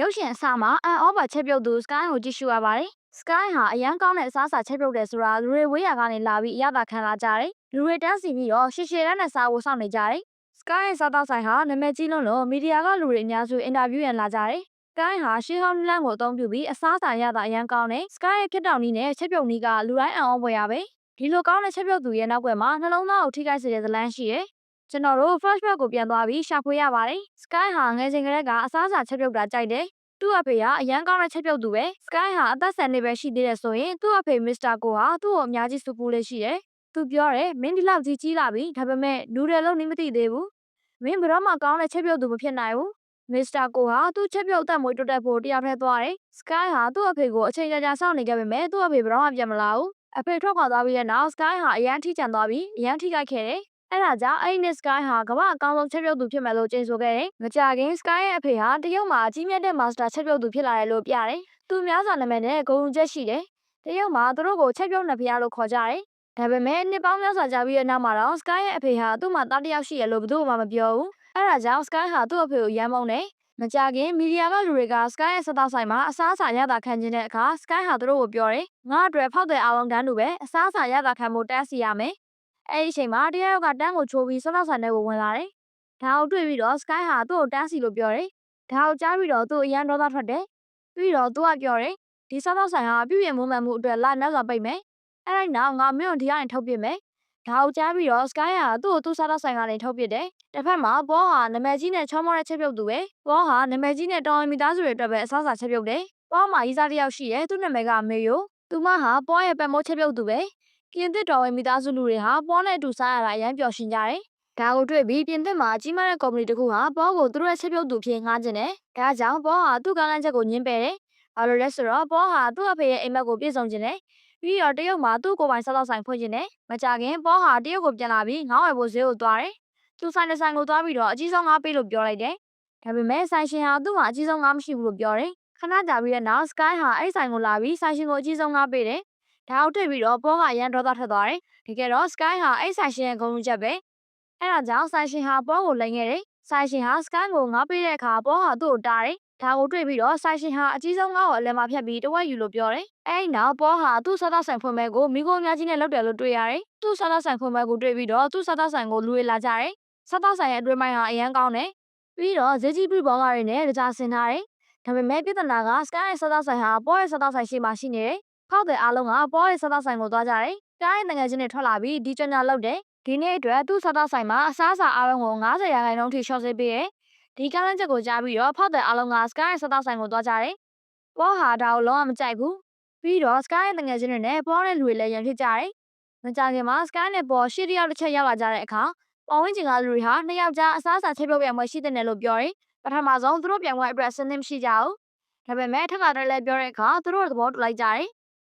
ရုပ်ရှင်အစမှာအန်အောပါချက်ပြုတ်သူ Sky ကိုကြည့်ရှုရပါတယ်။ Sky ဟာအရန်ကောင်းတဲ့အစားအစာချက်ပြုတ်တယ်ဆိုတာလူတွေဝေးရာကနေလာပြီးအရသာခံလာကြတယ်။လူတွေတန်းစီပြီးတော့ရှည်ရှည်တန်းနဲ့စားဖို့စောင့်နေကြတယ်။ Sky ရဲ့စားတော့ဆိုင်ဟာနာမည်ကြီးလွန်းလို့မီဒီယာကလူတွေအများစုအင်တာဗျူးရန်လာကြတယ်။ Sky ဟာရှေးဟောင်းနည်းလမ်းကိုအသုံးပြုပြီးအစားအစာရတာအရန်ကောင်းတယ်။ Sky ရဲ့ဖြစ်တောင်နည်းနဲ့ချက်ပြုတ်နည်းကလူတိုင်းအံ့ဩဖွယ်ရပဲ။ဒီလိုကောင်းတဲ့ချက်ပြုတ်သူရဲ့နောက်ွယ်မှာနှလုံးသားကိုထိခိုက်စေတဲ့ဇာတ်လမ်းရှိတယ်။ ကျွန်တော်တို့ flashback ကိုပြန်သွားပြီးရှာဖွေရပါတယ်။ Sky ဟာငယ်စဉ်ကတည်းကအစားအစာချက်ပြုတ်တာကြိုက်တယ်။သူ့အဖေဟာအရန်ကောင်းတဲ့ချက်ပြုတ်သူပဲ။ Sky ဟာအသက်10နှစ်ပဲရှိသေးတယ်ဆိုရင်သူ့အဖေ Mr. Ko ဟာသူ့ကိုအများကြီးဆူပူလေးရှိတယ်။သူပြောတယ်မင်းဒီလောက်ကြီးကြီးလာပြီဒါပေမဲ့နူဒယ်လို့နည်းမသိသေးဘူး။မင်းဘယ်တော့မှကောင်းတဲ့ချက်ပြုတ်သူမဖြစ်နိုင်ဘူး။ Mr. Ko ဟာသူ့ချက်ပြုတ်အသက်မွေးတိုးတက်ဖို့တယောက်တည်းသွားတယ်။ Sky ဟာသူ့အဖေကိုအချိန်ကြာကြာစောင့်နေခဲ့ပေမဲ့သူ့အဖေဘယ်တော့မှပြန်မလာဘူး။အဖေထွက်ခွာသွားပြီးတဲ့နောက် Sky ဟာအရန်ထိကျန်သွားပြီးအရန်ထိခိုက်ခဲ့တယ်။ အဲဒါကြောင့်အဲ့ဒီနေ့ Sky ဟာကမ္ဘာအကောင်းဆုံးချက်ပြုတ်သူဖြစ်မယ်လို့ကြိမ်ဆိုခဲ့တယ်။မကြာခင် Sky ရဲ့အဖေဟာတရုတ်မှာအကြီးမြတ်တဲ့ Master ချက်ပြုတ်သူဖြစ်လာတယ်လို့ပြတယ်။သူများစွာနာမည်နဲ့ဂုဏ်ယူချက်ရှိတယ်။တရုတ်မှာသူတို့ကိုချက်ပြုတ်နှစ်ဖျားလို့ခေါ်ကြတယ်။ဒါပေမဲ့နှစ်ပေါင်းများစွာကြာပြီးတဲ့နောက်မှာတော့ Sky ရဲ့အဖေဟာသူ့မှာသားတစ်ယောက်ရှိရလို့ဘယ်သူမှမပြောဘူး။အဲဒါကြောင့် Sky ဟာသူ့အဖေကိုရမ်းမုန်းတယ်။မကြခင်မီဒီယာကလူတွေက Sky ရဲ့စားသောက်ဆိုင်မှာအစားအစာရတာခံခြင်းတဲ့အခါ Sky ဟာသူတို့ကိုပြောတယ်ငါအတွက်ဖောက်တဲ့အားလုံးတန်းတူပဲအစားအစာရတာခံဖို့တန်းစီရမယ်။ အဲဒီအချိန်မှာတယောက်ကတန်းကိုချိုးပြီးစားသောက်ဆိုင်ထဲကိုဝင်လာတယ်။ဒါကိုတွေ့ပြီးတော့ Sky ဟာသူ့ကိုတန်းစီလို့ပြောတယ်။ဒါကိုကြားပြီးတော့သူ့အရန်ဒေါသထွက်တယ်။ပြီးတော့သူကပြောတယ်ဒီစားသောက်ဆိုင်ဟာပြုပြင်မွမ်းမံမှုအတွက်လာနောက်စွာပိတ်မယ်။အဲ့ဒီနောက်ငါမင်းကိုဒီကနေထုတ်ပစ်မယ်။ဒါကိုကြားပြီးတော့ Sky ဟာသူ့ကိုသူ့စားသောက်ဆိုင်ကနေထုတ်ပစ်တယ်။တစ်ဖက်မှာဘောဟာနာမည်ကြီးနဲ့ချောမောတဲ့ချက်ပြုတ်သူပဲ။ဘောဟာနာမည်ကြီးနဲ့တော်ဝင်မိသားစုတွေအတွက်ပဲအစားအစာချက်ပြုတ်တယ်။ဘောမှာရေးစားတစ်ယောက်ရှိတယ်။သူ့နာမည်ကမေယို။သူမဟာဘောရဲ့ပတ်မိုးချက်ပြုတ်သူပဲ။ ကင်သစ်တော်ဝင်မိသားစုလူတွေဟာဘောနဲ့အတူစားရတာအရန်ပျော်ရွှင်ကြတယ်။ဒါကိုတွေ့ပြီးပြင်သစ်မှာကြီးမားတဲ့ကုမ္ပဏီတစ်ခုဟာဘောကိုသူတို့ရဲ့ချက်ပြုတ်သူဖြစ်ငှားခြင်းတယ်။ဒါကြောင့်ဘောဟာသူ့ကမ်းလှမ်းချက်ကိုညှင်းပယ်တယ်။ဘာလို့လဲဆိုတော့ဘောဟာသူ့အဖေရဲ့အိမ်မက်ကိုပြည့်စုံခြင်းတယ်။ပြီးတော့တရုတ်မှာသူ့ကိုယ်ပိုင်စားသောက်ဆိုင်ဖွင့်ခြင်းတယ်။မကြခင်ဘောဟာတရုတ်ကိုပြန်လာပြီးငေါ့ဝယ်ဖို့ဈေးကိုသွားတယ်။သူဆိုင်တဲ့ဆိုင်ကိုသွားပြီးတော့အကြီးဆုံးငါးပေးလို့ပြောလိုက်တယ်။ဒါပေမဲ့ဆိုင်ရှင်ဟာသူ့မှာအကြီးဆုံးငါးမရှိဘူးလို့ပြောတယ်။ခဏကြာပြီးတဲ့နောက် Sky ဟာအဲ့ဆိုင်ကိုလာပြီးဆိုင်ရှင်ကိုအကြီးဆုံးငါးပေးတယ်။ ဒါကိုတွေ့ပြီးတော့ဘောကအရန်ဒေါသထွက်သွားတယ်။တကယ်တော့ Sky ဟာအဲ့ဆိုင်ရှင်ရဲ့ဂုဏ်ယူချက်ပဲ။အဲ့ဒါကြောင့်ဆိုင်ရှင်ဟာဘောကိုလိန်ခဲ့တယ်။ဆိုင်ရှင်ဟာ Sky ကိုငါးပေးတဲ့အခါဘောဟာသူ့ကိုတားတယ်။ဒါကိုတွေ့ပြီးတော့ဆိုင်ရှင်ဟာအကြီးဆုံးငါးကိုအလယ်မှာဖြတ်ပြီးတဝက်ယူလို့ပြောတယ်။အဲဒီနောက်ဘောဟာသူ့စားသောက်ဆိုင်ဖွင့်မဲ့ကိုမိခိုးအများကြီးနဲ့လောက်တယ်လို့တွေ့ရတယ်။သူ့စားသောက်ဆိုင်ဖွင့်မဲ့ကိုတွေ့ပြီးတော့သူ့စားသောက်ဆိုင်ကိုလူတွေလာကြတယ်။စားသောက်ဆိုင်ရဲ့အတွင်းပိုင်းဟာအရန်ကောင်းတယ်။ပြီးတော့ဈေးကြီးပြဘောကားတွေနဲ့တကြားဆင်ထားတယ်။ဒါပေမဲ့ပြဿနာက Sky ရဲ့စားသောက်ဆိုင်ဟာဘောရဲ့စားသောက်ဆိုင်ရှိမှရှိနေတယ်။ ဖောက်တဲ့အားလုံးကဘောရဲ့စားသောက်ဆိုင်ကိုသွားကြတယ်။ Sky ရဲ့ငွေချင်းတွေထွက်လာပြီးဒီကြညာလောက်တယ်။ဒီနေ့အတွက်သူ့စားသောက်ဆိုင်မှာအစားအစာအားလုံးကို90ရာခိုင်နှုန်းထိရှော့ဆေးပေးတယ်။ဒီကမ်းလှမ်းချက်ကိုကြားပြီးတော့ဖောက်တဲ့အားလုံးက Sky ရဲ့စားသောက်ဆိုင်ကိုသွားကြတယ်။ဘောဟာဒါကိုလုံးဝမကြိုက်ဘူး။ပြီးတော့ Sky ရဲ့ငွေချင်းတွေနဲ့ဘောနဲ့လူတွေလည်းရန်ဖြစ်ကြတယ်။မကြခင်မှာ Sky နဲ့ဘောရှေ့တယောက်တစ်ချက်ရောက်လာကြတဲ့အခါပေါ်ဝင်းကျင်ကလူတွေဟာနှစ်ယောက်ကြားအစားအစာချက်ပြုတ်ပြိုင်ပွဲရှိတဲ့နယ်လို့ပြောတယ်။ပထမဆုံးသူတို့ပြိုင်ပွဲအတွက်အစင်းသင်းမရှိကြဘူး။ဒါပေမဲ့ထက်ကတည်းလည်းပြောတဲ့အခါသူတို့သဘောတူလိုက်ကြတယ်။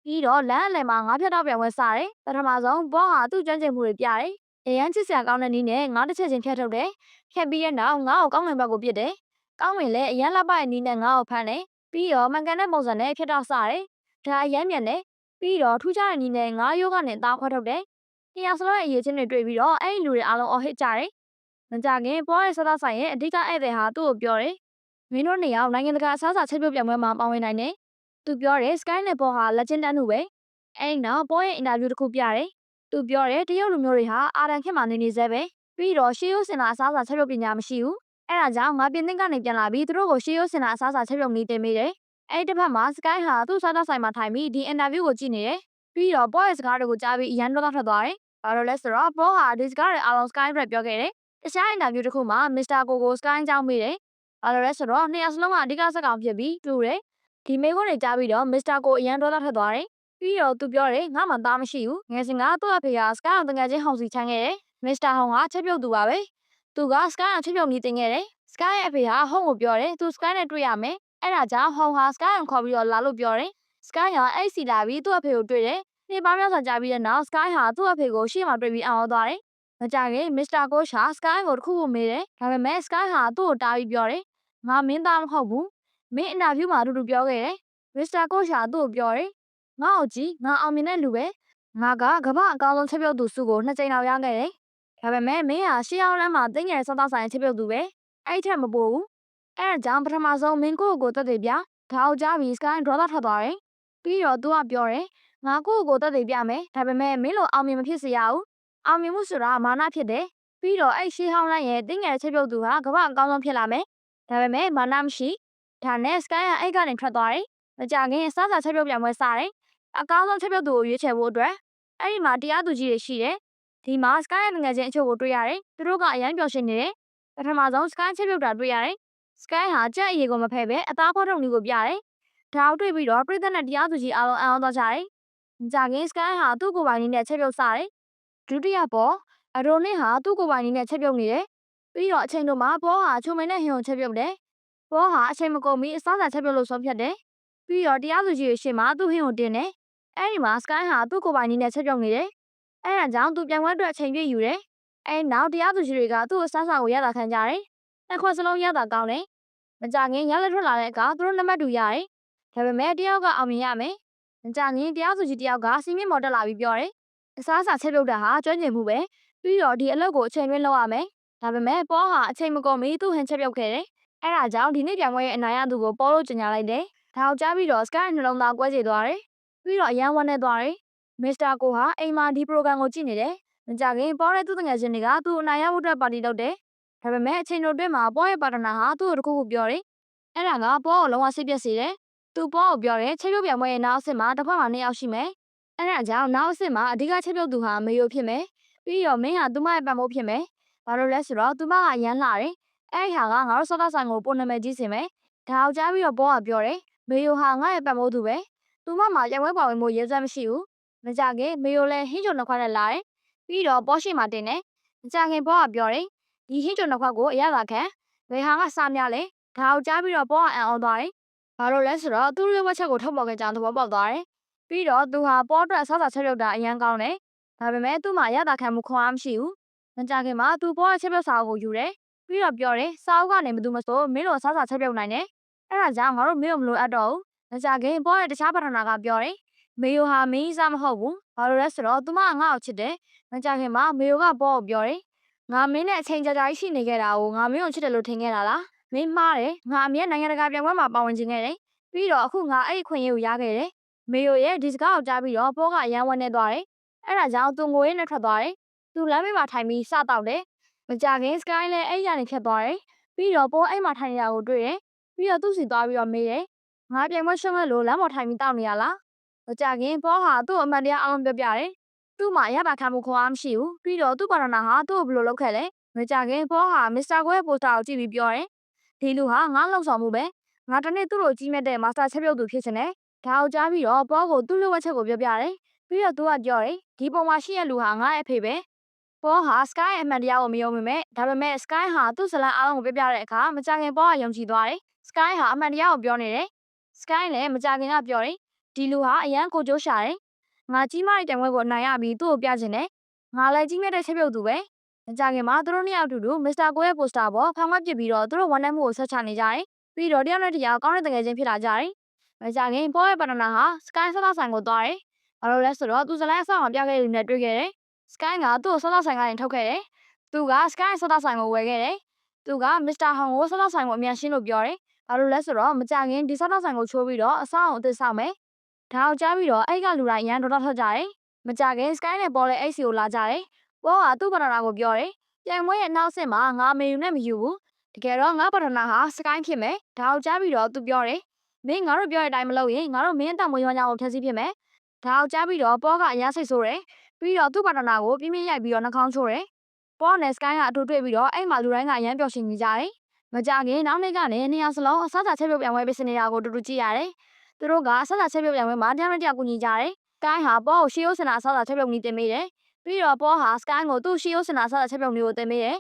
ပြီးတော့လမ်းအလယ်မှာငါးဖြတ်တော့ပြိုင်ပွဲစတယ်။ပထမဆုံးဘောဟာသူ့ကျွမ်းကျင်မှုတွေပြတယ်။အရန်ချစ်စရာကောင်းတဲ့နည်းနဲ့ငါးတစ်ချက်ချင်းဖြတ်ထုတ်တယ်။ဖြတ်ပြီးတဲ့နောက်ငါ့ကိုကောင်းငင်ဘက်ကိုပြစ်တယ်။ကောင်းငင်လည်းအရန်လှပတဲ့နည်းနဲ့ငါ့ကိုဖမ်းတယ်။ပြီးတော့မှန်ကန်တဲ့ပုံစံနဲ့ဖြတ်တော့စတယ်။ဒါအရန်မြန်တယ်။ပြီးတော့ထူးခြားတဲ့နည်းနဲ့ငါးရိုးကနေသားခွဲထုတ်တယ်။နှစ်ယောက်စလုံးရဲ့အရေးချင်းတွေတွေ့ပြီးတော့အဲ့ဒီလူတွေအားလုံးအော်ဟစ်ကြတယ်။မကြခင်ဘောရဲ့စားသောက်ဆိုင်ရဲ့အဓိကဧည့်သည်ဟာသူ့ကိုပြောတယ်။မင်းတို့နှစ်ယောက်နိုင်ငံတကာအစားအစာချက်ပြုတ်ပြိုင်ပွဲမှာပါဝင်နိုင်တယ်။ သူပြောတယ် Sky နဲ့ဘောဟာလက်ချင်းတန်းတူပဲ။အဲ့ဒီနောက်ဘောရဲ့အင်တာဗျူးတစ်ခုပြတယ်။သူပြောတယ်တရုတ်လူမျိုးတွေဟာအာရန်ခေတ်မှာနေနေသေးပဲ။ပြီးတော့ရှေးရိုးစင်တာအစားအစာချက်ပြုတ်ပညာမရှိဘူး။အဲ့ဒါကြောင့်ငါပြင်သစ်ကနေပြန်လာပြီးသူတို့ကိုရှေးရိုးစင်တာအစားအစာချက်ပြုတ်နည်းတင်မိတယ်။အဲ့ဒီတစ်ဖက်မှာ Sky ဟာသူ့စားသောက်ဆိုင်မှာထိုင်ပြီးဒီအင်တာဗျူးကိုကြည့်နေတယ်။ပြီးတော့ဘောရဲ့စကားတွေကိုကြားပြီးအရန်ဒေါသထွက်သွားတယ်။ဘာလို့လဲဆိုတော့ဘောဟာဒီစကားတွေအားလုံး Sky အတွက်ပြောခဲ့တယ်။တခြားအင်တာဗျူးတစ်ခုမှာ Mr. Ko ကို Sky အကြောင်းမေးတယ်။ဘာလို့လဲဆိုတော့နှစ်ယောက်စလုံးကအဓိကစကားဖြစ်ပြီးတူတယ်။ ဒီမေးခွန်းတွေကြားပြီးတော့ Mr. Ko အရန်ဒေါသထွက်သွားတယ်။ပြီးတော့သူပြောတယ်ငါမှသားမရှိဘူး။ငယ်စဉ်ကသူ့အဖေက Sky အောင်တငယ်ချင်းဟောင်စီချမ်းခဲ့တယ်။ Mr. ဟောင်ကချက်ပြုတ်သူပါပဲ။သူက Sky အောင်ချက်ပြုတ်နည်းတင်ခဲ့တယ်။ Sky ရဲ့အဖေဟာဟောင်ကိုပြောတယ်သူ Sky နဲ့တွေ့ရမယ်။အဲ့ဒါကြောင့်ဟောင်ဟာ Sky အောင်ခေါ်ပြီးတော့လာလို့ပြောတယ်။ Sky ဟာအဲ့စီလာပြီးသူ့အဖေကိုတွေ့တယ်။နေ့ပေါင်းများစွာကြာပြီးတဲ့နောက် Sky ဟာသူ့အဖေကိုရှေ့မှာတွေ့ပြီးအောင်သွားတယ်။မကြခင် Mr. Coach ဟာ Sky ကိုတစ်ခုခုမေးတယ်။ဒါပေမဲ့ Sky ဟာသူ့ကိုတားပြီးပြောတယ်။ငါမင်းသားမဟုတ်ဘူး။ မင်းအင်တာဗျူးမှာအတူတူပြောခဲ့တယ်။ Mr. Coach ဟာသူ့ကိုပြောတယ်။ငါ့ကိုကြည့်ငါအောင်မြင်တဲ့လူပဲ။ငါကကမ္ဘာအကောင်းဆုံးချက်ပြုတ်သူစုကိုနှစ်ကြိမ်လောက်ရခဲ့တယ်။ဒါပေမဲ့မင်းဟာရှေးအောင်လမ်းမှာတင်းငယ်စောသောက်ဆိုင်ချက်ပြုတ်သူပဲ။အဲ့ထက်မပိုဘူးအဲဒါကြောင့်ပထမဆုံးမင်းကိုကိုတက်သေးပြဒါအောင်ကြားပြီး Sky ဒေါသထွက်သွားတယ်ပြီးတော့သူကပြောတယ်ငါကိုကိုတက်သေးပြမယ်ဒါပေမဲ့မင်းလိုအောင်မြင်မဖြစ်စေရဘူးအောင်မြင်မှုဆိုတာမာနဖြစ်တယ်ပြီးတော့အဲ့ရှေးဟောင်းလိုက်ရဲ့တင်းငယ်ချက်ပြုတ်သူဟာကမ္ဘာအကောင်းဆုံးဖြစ်လာမယ်ဒါပေမဲ့မာနမရှိ ဒါနဲ့ Sky ကအဲ့ကနေထွက်သွားတယ်မကြခင်အစားစာချက်ပြုတ်ပြန်ပွဲစားတယ်အကောင်းဆုံးချက်ပြုတ်သူကိုရွေးချယ်ဖို့အတွက်အဲ့ဒီမှာတရားသူကြီးတွေရှိတယ်ဒီမှာ Sky ရဲ့ငွေချင်းအချို့ကိုတွေ့ရတယ်သူတို့ကအရန်ပျော်ရွှင်နေတယ်ပထမဆုံး Sky ချက်ပြုတ်တာတွေ့ရတယ် Sky ဟာကြက်အရေကိုမဖဲပဲအသားခွဲထုတ်နည်းကိုပြတယ်ဒါအောင်တွေ့ပြီးတော့ပြည်သက်နဲ့တရားသူကြီးအားလုံးအံ့ဩသွားကြတယ်မကြခင် Sky ဟာသူ့ကိုယ်ပိုင်နည်းနဲ့ချက်ပြုတ်စားတယ်ဒုတိယပေါ်အရိုနစ်ဟာသူ့ကိုယ်ပိုင်နည်းနဲ့ချက်ပြုတ်နေတယ်ပြီးတော့အချိန်တို့မှာပေါ်ဟာချုံမင်းနဲ့ဟင်ကိုချက်ပြုတ်တယ် ပေါ်ဟာအချိန်မကုန်မီအစားစာချက်ပြုတ်လို့ဆုံးဖြတ်တယ်ပြီးတော့တရားသူကြီးရဲ့ရှေ့မှာသူ့ဟင်ကိုတင်တယ်အဲ့ဒီမှာ Sky ဟာသူ့ကိုယ်ပိုင်နည်းနဲ့ချက်ပြုတ်နေတယ်အဲ့ဒါကြောင့်သူပြန်ပွဲအတွက်အချိန်ပြည့်ယူတယ်အဲ့နောက်တရားသူကြီးတွေကသူ့အစားစာကိုရတာခံကြတယ်တစ်ခွက်စလုံးရတာကောင်းတယ်မကြခင်ရလက်ထွက်လာတဲ့အခါသူတို့နံပါတ်တူရတယ်ဒါပေမဲ့တယောက်ကအောင်မြင်ရမယ်မကြခင်တရားသူကြီးတယောက်ကစီမင်းမော်တက်လာပြီးပြောတယ်အစားအစာချက်ပြုတ်တာဟာကျွမ်းကျင်မှုပဲပြီးတော့ဒီအလုပ်ကိုအချိန်တွင်းလုပ်ရမယ်ဒါပေမဲ့ပေါ်ဟာအချိန်မကုန်မီသူ့ဟန်ချက်ပြုတ်ခဲ့တယ် အဲ့ဒါကြောင့်ဒီနေ့ပြိုင်ပွဲရဲ့အနိုင်ရသူကိုပေါ်လို့ကြေညာလိုက်တယ်ဒါအောင်ကြားပြီးတော့ Sky နှလုံးသားကွဲစေသွားတယ်ပြီးတော့အရန်ဝမ်းနေသွားတယ်မစ္စတာကိုဟာအိမ်မှာဒီ program ကိုကြည့်နေတယ်မကြခင်ပေါ်တဲ့သူ့တငယ်ချင်းတွေကသူ့အနိုင်ရဖို့အတွက်ပါတီလုပ်တယ်ဒါပေမဲ့အချိန်တို့အတွင်းမှာပေါ်ရဲ့ပါတနာဟာသူ့ကိုတခုခုပြောတယ်အဲ့ဒါကပေါ်ကိုလုံးဝစိတ်ပြက်စေတယ်သူပေါ်ကိုပြောတယ်ချက်ပြုတ်ပြိုင်ပွဲရဲ့နောက်အဆင့်မှာတစ်ဖက်မှာနှစ်ယောက်ရှိမယ်အဲ့ဒါကြောင့်နောက်အဆင့်မှာအဓိကချက်ပြုတ်သူဟာမေယိုဖြစ်မယ်ပြီးတော့မင်းဟာသူမရဲ့ပံ့ပိုးဖြစ်မယ်ဘာလို့လဲဆိုတော့သူမကရမ်းလာတယ် အဲ့ဒီဟာကငါတို့စောတာဆိုင်ကိုပုံနာမည်ကြီးစင်မယ်ဒါအောင်ကြားပြီးတော့ပေါ်ကပြောတယ်မေယိုဟာငါ့ရဲ့ပံ့ပိုးသူပဲသူမမှာရက်ဝဲပါဝင်မှုရဲစက်မရှိဘူးမကြခင်မေယိုလည်းဟင်းချုံနှစ်ခွက်နဲ့လာတယ်ပြီးတော့ပေါ်ရှိမှာတင်တယ်မကြခင်ပေါ်ကပြောတယ်ဒီဟင်းချုံနှစ်ခွက်ကိုအရသာခံဘယ်ဟာကစားများလဲဒါအောင်ကြားပြီးတော့ပေါ်ကအံ့ဩသွားတယ်ဘာလို့လဲဆိုတော့သူ့ရဲ့ဝက်ချက်ကိုထုတ်ပေါ်ခဲ့ကြောင်းသဘောပေါက်သွားတယ်ပြီးတော့သူဟာပေါ်အတွက်ဆောက်စာချက်ပြုတ်တာအရန်ကောင်းတယ်ဒါပေမဲ့သူ့မှာရတာခံမှုခွန်အားမရှိဘူးမကြခင်မှာသူပေါ်ရဲ့ချက်ပြုတ်စာအုပ်ကိုယူတယ် ပြီးတော့ပြောတယ်စာအုပ်ကနေဘယ်သူမဆိုမင်းတို့ဆောက်စာချက်ပြုတ်နိုင်တယ်အဲ့ဒါကြောင့်ငါတို့မင်းတို့မလိုအပ်တော့ဘူးမကြခင်ပေါ်ရဲ့တခြားပထနာကပြောတယ်မေယိုဟာမင်းစားမဟုတ်ဘူးဘာလို့လဲဆိုတော့သူမကငါ့ကိုချစ်တယ်မကြခင်မှာမေယိုကပေါ်ကိုပြောတယ်ငါမင်းနဲ့အချိန်ကြာကြာရှိနေခဲ့တာကိုငါမင်းကိုချစ်တယ်လို့ထင်ခဲ့တာလားမင်းမှားတယ်ငါအမြဲနိုင်ငံတကာပြိုင်ပွဲမှာပါဝင်ခြင်းခဲ့တယ်ပြီးတော့အခုငါအဲ့ဒီခွင့်ရကိုရခဲ့တယ်မေယိုရဲ့ဒီစကားကိုကြားပြီးတော့ပေါ်ကအယမ်းဝန်းနေသွားတယ်အဲ့ဒါကြောင့်သူငိုရင်းနဲ့ထွက်သွားတယ်သူလမ်းမေးမှာထိုင်ပြီးစတောက်တယ် မကြခင် sky လည်းအဲ့ရနေဖြတ်သွားတယ်ပြီးတော့ပေါ်အဲ့မှာထိုင်နေတာကိုတွေ့တယ်ပြီးတော့သူ့စီသွားပြီးတော့မေးတယ်ငါပြိုင်ပွဲရှုံးခဲ့လို့လမ်းပေါ်ထိုင်ပြီးတောက်နေရလားမကြခင်ပေါ်ဟာသူ့အမှန်တရားအလုံးပြောပြတယ်သူ့မှာရပါခံမှုခွန်အားမရှိဘူးပြီးတော့သူ့ပါရနာဟာသူ့ကိုဘယ်လိုလုပ်ခဲ့လဲမကြခင်ပေါ်ဟာမစ္စတာကိုရဲ့ပိုစတာကိုကြည့်ပြီးပြောတယ်ဒီလူဟာငါလှုပ်ဆောင်မှုပဲငါတနေ့သူ့လိုကြီးမြတ်တဲ့မာစတာချက်ပြုတ်သူဖြစ်နေတယ်ဒါကိုကြားပြီးတော့ပေါ်ကိုသူ့လိုဝက်ချက်ကိုပြောပြတယ်ပြီးတော့သူကပြောတယ်ဒီပုံမှာရှိတဲ့လူဟာငါရဲ့အဖေပဲ ပေါ်ဟာ Sky ရဲ့အမှန်တရားကိုမယုံမိမဲ့ဒါပေမဲ့ Sky ဟာသူ့ဇလန်အားလုံးကိုပြောပြတဲ့အခါမကြခင်ပေါ်ကယုံကြည်သွားတယ် Sky ဟာအမှန်တရားကိုပြောနေတယ် Sky လည်းမကြခင်ကပြောတယ်ဒီလူဟာအရန်ကိုကြိုးရှာတယ်ငါကြီးမတဲ့တံခွဲကိုအနိုင်ရပြီးသူ့ကိုပြချင်တယ်ငါလည်းကြီးမြတ်တဲ့ချက်ပြုတ်သူပဲမကြခင်မှာသူတို့နှစ်ယောက်အတူတူမစ္စတာကိုရဲ့ပိုစတာပေါ်ဖောင်မပစ်ပြီးတော့သူတို့ဝန်ထမ်းမှုကိုဆက်ချနေကြတယ်ပြီးတော့တယောက်နဲ့တယောက်ကောင်းတဲ့တကယ်ချင်းဖြစ်လာကြတယ်မကြခင်ပေါ်ရဲ့ပဏနာဟာ Sky ဆက်သားဆိုင်ကိုသွားတယ်ဘာလို့လဲဆိုတော့သူဇလန်အဆောင်အောင်ပြခဲ့တဲ့လူနဲ့တွေ့ခဲ့တယ် Sky ကသူ့ကိုဆောသားဆိုင်ကနေထုတ်ခဲ့တယ်သူက Sky ဆောသားဆိုင်ကိုဝယ်ခဲ့တယ်သူက Mr. Hong ကိုဆောသားဆိုင်ကိုအမြန်ရှင်းလို့ပြောတယ်ဘာလို့လဲဆိုတော့မကြခင်ဒီဆောသားဆိုင်ကိုချိုးပြီးတော့အဆောင်အသစ်ဆောင်မယ်ဒါအောင်ကြားပြီးတော့အဲ့ကလူတိုင်းရန်ဒေါ်တာထွက်ကြတယ်မကြခင် Sky နဲ့ပေါ်လဲအဲ့စီကိုလာကြတယ်ပေါ်ကသူ့ပဏနာကိုပြောတယ်ပြိုင်ပွဲရဲ့နောက်ဆင့်မှာငါမေယူနဲ့မယူဘူးတကယ်တော့ငါပထနာဟာ Sky ဖြစ်မယ်ဒါအောင်ကြားပြီးတော့သူပြောတယ်မင်းငါတို့ပြောတဲ့အတိုင်းမလုပ်ရင်ငါတို့မင်းအတမွေးဝမ်းကြောင်းကိုဖျက်ဆီးဖြစ်မယ်ဒါအောင်ကြားပြီးတော့ပေါ်ကအရန်စိတ်ဆိုးတယ် ပြီးတော့သူ့ပါတနာကိုပြင်းပြင်းရိုက်ပြီးတော့နှာခေါင်းချိုးတယ်ပေါ်နဲ့ Sky ကအတူတွေ့ပြီးတော့အဲ့မှာလူတိုင်းကအရန်ပျော်ရွှင်နေကြတယ်မကြခင်နောက်နေ့ကနေနေရာစလုံးအစားအစာချက်ပြုတ်ပြန်ဝဲပေးစနေတာကိုတူတူကြည့်ရတယ်သူတို့ကအစားအစာချက်ပြုတ်ပြန်ဝဲမှာတရားနဲ့တရားကူညီကြတယ် Sky ဟာပေါ်ကိုရှီယိုစနာအစားအစာချက်ပြုတ်နည်းတင်ပေးတယ်ပြီးတော့ပေါ်ဟာ Sky ကိုသူ့ရှီယိုစနာအစားအစာချက်ပြုတ်နည်းကိုတင်ပေးတယ်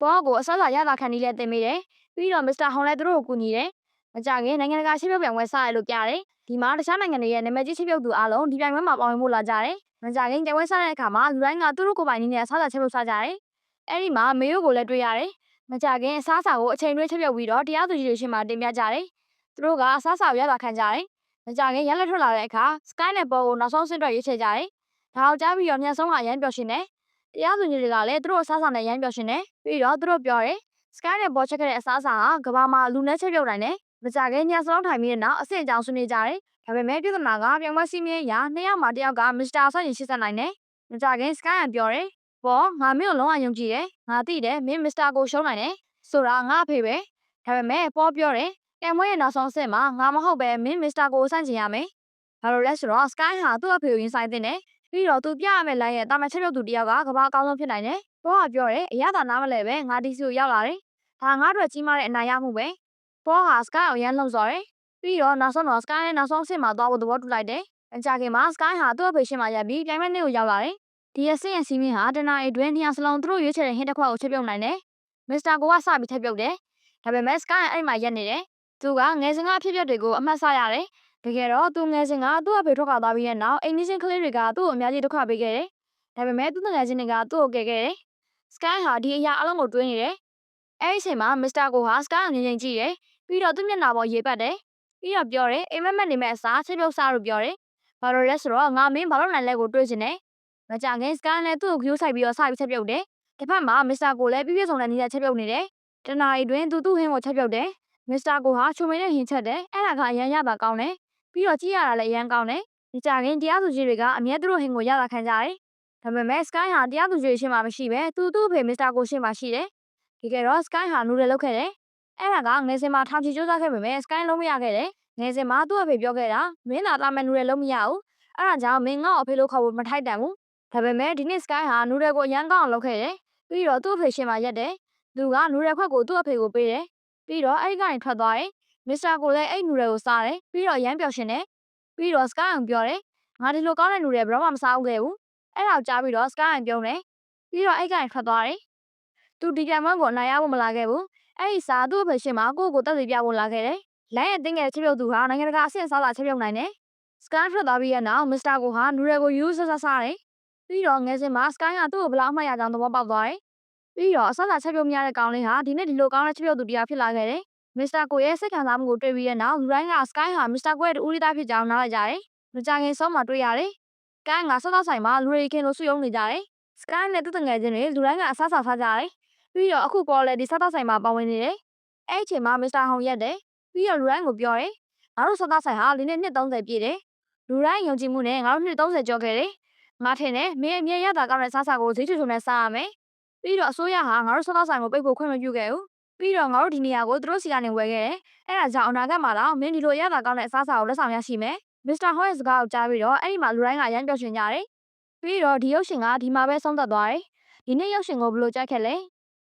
ပေါ်ကိုအစားအစာရတာခံနည်းလည်းတင်ပေးတယ်ပြီးတော့ Mr. Hong လည်းသူတို့ကိုကူညီတယ်မကြခင်နိုင်ငံတကာချက်ပြုတ်ပြန်ဝဲစားရလို့ပြတယ်ဒီမှာတခြားနိုင်ငံတွေရဲ့နာမည်ကြီးချက်ပြုတ်သူအားလုံးဒီပြိုင်ပွဲမှာပါဝင်ဖို့လာကြတယ်။ မကြခင်ပြိုင်ပွဲစားတဲ့အခါမှာလူတိုင်းကသူတို့ကိုယ်ပိုင်နည်းနဲ့အစားအစာချက်ပြုတ်စားကြတယ်။အဲဒီမှာမေယိုကိုလည်းတွေ့ရတယ်။မကြခင်အစားအစာကိုအချိန်တွင်းချက်ပြုတ်ပြီးတော့တရားသူကြီးတွေရှေ့မှာတင်ပြကြတယ်။သူတို့ကအစားအစာကိုရတာခံကြတယ်။မကြခင်ရလက်ထွက်လာတဲ့အခါ Sky နဲ့ Paul ကိုနောက်ဆုံးဆင့်အတွက်ရွေးချယ်ကြတယ်။ဒါအောင်ကြားပြီးတော့မြန်ဆုံးကအရန်ပျော်ရှင်တယ်။တရားသူကြီးတွေကလည်းသူတို့အစားအစာနဲ့ရန်ပျော်ရှင်တယ်။ပြီးတော့သူတို့ပြောတယ် Sky နဲ့ပေါ်ချက်ခဲ့တဲ့အစားအစာဟာကဘာမှာလူနဲ့ချက်ပြုတ်နိုင်တယ်။မကြခင်ညစလုံးထိုင်ပြီးတဲ့နောက်အဆင့်အကြောင်းဆွေးနွေးကြတယ်။ ဒါပေမဲ့ပြဿနာကပြောင်းမစီမင်းရာနှစ်ယောက်မှာတစ်ယောက်ကမစ္စတာဆော့ရင်ရှစ်ဆက်နိုင်တယ်။မကြခင် Sky ကပြောတယ်။ပေါ်ငါမင်းကိုလုံးဝယုံကြည်တယ်။ငါသိတယ်မင်းမစ္စတာကိုရှုံးနိုင်တယ်။ဆိုတာငါအဖေပဲ။ဒါပေမဲ့ပေါ်ပြောတယ်။ကံမွေးရဲ့နောက်ဆုံးအဆင့်မှာငါမဟုတ်ပဲမင်းမစ္စတာကိုစန့်ကျင်ရမယ်။ဘာလို့လဲဆိုတော့ Sky ဟာသူ့အဖေကိုရင်ဆိုင်တဲ့တယ်။ပြီးတော့သူပြရမယ့်လမ်းရဲ့တာမန်ချက်ပြုတ်သူတစ်ယောက်ကကဘာအကောင်းဆုံးဖြစ်နိုင်တယ်။ပေါ်ကပြောတယ်အရသာနားမလဲပဲငါဒီစီကိုရောက်လာတယ်။ဒါငါ့အတွက်ကြီးမားတဲ့အနိုင်ရမှုပဲ။ပေါ်ဟာ Sky ကိုရမ်းလုံစော်တယ်။ ပြီးတော့နောက်ဆုံးတော့ Sky နဲ့နောက်ဆုံးအဆင့်မှာသွားဖို့သဘောတူလိုက်တယ်။အကြခင်မှာ Sky ဟာသူ့အဖေရှင်းမှာရပ်ပြီးပြိုင်မဲ့နေ့ကိုရောက်လာတယ်။ဒီအဆင့်ရဲ့စီးမင်းဟာတနာရီတွင်နှစ်ယောက်စလုံးသူတို့ရွေးချယ်တဲ့ဟင်းတစ်ခွက်ကိုချက်ပြုတ်နိုင်တယ်။မစ္စတာကိုကစပြီးချက်ပြုတ်တယ်။ဒါပေမဲ့ Sky ကအဲ့မှာရက်နေတယ်။သူကငယ်စဉ်ကအဖြစ်အပျက်တွေကိုအမှတ်ဆရတယ်။တကယ်တော့သူငယ်စဉ်ကသူ့အဖေထွက်ခွာသွားပြီးတဲ့နောက်အိမ်နီးချင်းကလေးတွေကသူ့ကိုအများကြီးဒုက္ခပေးခဲ့တယ်။ဒါပေမဲ့သူ့ငယ်ချင်းတွေကသူ့ကိုကယ်ခဲ့တယ်။ Sky ဟာဒီအရာအလုံးကိုတွေးနေတယ်။အဲ့ဒီအချိန်မှာမစ္စတာကိုဟာ Sky ကိုငြိမ်ငြိမ်ကြည့်တယ်။ပြီးတော့သူ့မျက်နှာပေါ်ရေပတ်တယ်။ ပြီးတော့ပြောတယ်အိမ်မက်မက်နေမဲ့အစားချက်ပြုတ်စားလို့ပြောတယ်။ဘာလို့လဲဆိုတော့ငါမင်းဘာလို့နိုင်လဲကိုတွေးချင်တယ်။မကြခင် Sky နဲ့သူ့ကိုကြိုးဆိုင်ပြီးတော့စပြီးချက်ပြုတ်တယ်။တစ်ဖက်မှာမစ္စတာကိုလည်းပြည့်ပြည့်စုံတဲ့နည်းနဲ့ချက်ပြုတ်နေတယ်။တနာရီတွင်သူသူ့ဟင်းကိုချက်ပြုတ်တယ်။မစ္စတာကိုဟာချုံမင်းနဲ့ဟင်းချက်တယ်။အဲ့ဒါကအရန်ရတာကောင်းတယ်။ပြီးတော့ကြည့်ရတာလည်းအရန်ကောင်းတယ်။ဒီကြခင်တရားသူကြီးတွေကအမြဲသူတို့ဟင်းကိုရတာခံကြတယ်။ဒါပေမဲ့ Sky ဟာတရားသူကြီးရှင်းမှာမရှိပဲသူသူ့အဖေမစ္စတာကိုရှင်းမှာရှိတယ်။ဒီကဲတော့ Sky ဟာနူတယ်လောက်ခဲ့တယ်။ အဲ့ဒါကငယ်စဉ်မှာထောင်ချီစူးစမ်းခဲ့ပေမဲ့ Sky လုံးမရခဲ့တယ်။ငယ်စဉ်မှာသူ့အဖေပြောခဲ့တာမင်းသာတာမန်နူတယ်လုံးမရဘူး။အဲ့ဒါကြောင့်မင်းငါ့ကိုအဖေလို့ခေါ်ဖို့မထိုက်တန်ဘူး။ဒါပေမဲ့ဒီနေ့ Sky ဟာနူတယ်ကိုအရန်ကောင်းအောင်လုပ်ခဲ့တယ်။ပြီးတော့သူ့အဖေရှင်းမှာရက်တယ်။သူကနူတယ်ခွက်ကိုသူ့အဖေကိုပေးတယ်။ပြီးတော့အဲ့ဒီကနေထွက်သွားတယ်။မစ္စတာကိုလည်းအဲ့နူတယ်ကိုစားတယ်။ပြီးတော့ရမ်းပျော်ရှင်တယ်။ပြီးတော့ Sky အောင်ပြောတယ်ငါဒီလိုကောင်းတဲ့နူတယ်ဘယ်တော့မှမစားဘူးခဲ့ဘူး။အဲ့ဒါကိုကြားပြီးတော့ Sky အောင်ပြုံးတယ်။ပြီးတော့အဲ့ကနေထွက်သွားတယ်။သူဒီကံမန်းကိုအနိုင်ရဖို့မလာခဲ့ဘူး။ အဲ့ဒီစာသူ့အဖေရှင်းမှာကိုယ့်ကိုတက်သေးပြဖို့လာခဲ့တယ်။လိုင်းရဲ့တင်းငယ်ချက်ပြုတ်သူဟာနိုင်ငံတကာအဆင့်စားလာချက်ပြုတ်နိုင်တယ်။ Sky ထွက်သွားပြီးတဲ့နောက်မစ္စတာကိုဟာနူတယ်ကိုယူဆဆစားတယ်။ပြီးတော့ငယ်စဉ်မှာ Sky ကသူ့ကိုဘယ်လောက်အမှတ်ရကြောင်းသဘောပေါက်သွားတယ်။ပြီးတော့အဆဆချက်ပြုတ်မရတဲ့ကောင်လေးဟာဒီနေ့ဒီလိုကောင်းတဲ့ချက်ပြုတ်သူတရားဖြစ်လာခဲ့တယ်။မစ္စတာကိုရဲ့စိတ်ခံစားမှုကိုတွေ့ပြီးတဲ့နောက်လူတိုင်းက Sky ဟာမစ္စတာကိုရဲ့တူရီသားဖြစ်ကြောင်းနားလည်ကြတယ်။မကြခင်ဆုံးမှာတွေ့ရတယ်။ကိုင်းကဆော့ဆော့ဆိုင်မှာလူတွေခင်လို့စုယုံနေကြတယ်။ Sky နဲ့သူ့တငယ်ချင်းတွေလူတိုင်းကအဆဆစားကြတယ်။ ပြီးတော့အခုပေါ်လဲဒီဆော့ဆော့ဆိုင်မှာပါဝင်နေတယ်။အဲ့ဒီအချိန်မှာမစ္စတာဟောင်ရက်တယ်။ပြီးတော့လူတိုင်းကိုပြောတယ်။ငါတို့ဆော့ဆော့ဆိုင်ဟာဒီနေ့နှစ်30ပြည့်တယ်။လူတိုင်းယုံကြည်မှုနဲ့ငါတို့နှစ်30ကျော်ခဲ့တယ်။ငါထင်တယ်မင်းအမြဲရတာကောင်းတဲ့စားစာကိုဈေးချွတ်ချွတ်နဲ့စားရမယ်။ပြီးတော့အစိုးရဟာငါတို့ဆော့ဆော့ဆိုင်ကိုပိတ်ဖို့ခွင့်မပြုခဲ့ဘူး။ပြီးတော့ငါတို့ဒီနေရာကိုသူတို့စီကနေဝယ်ခဲ့တယ်။အဲ့ဒါကြောင့်အနာဂတ်မှာတော့မင်းဒီလိုရတာကောင်းတဲ့အစားအစာကိုလက်ဆောင်ရရှိမယ်။မစ္စတာဟော့ရဲ့စကားကိုကြားပြီးတော့အဲ့ဒီမှာလူတိုင်းကအရန်ပျော်ရွှင်ကြတယ်။ပြီးတော့ဒီရုပ်ရှင်ကဒီမှာပဲဆုံးသက်သွားတယ်။ဒီနေ့ရုပ်ရှင်ကိုဘယ်လိုကြိုက်ခဲ့လဲ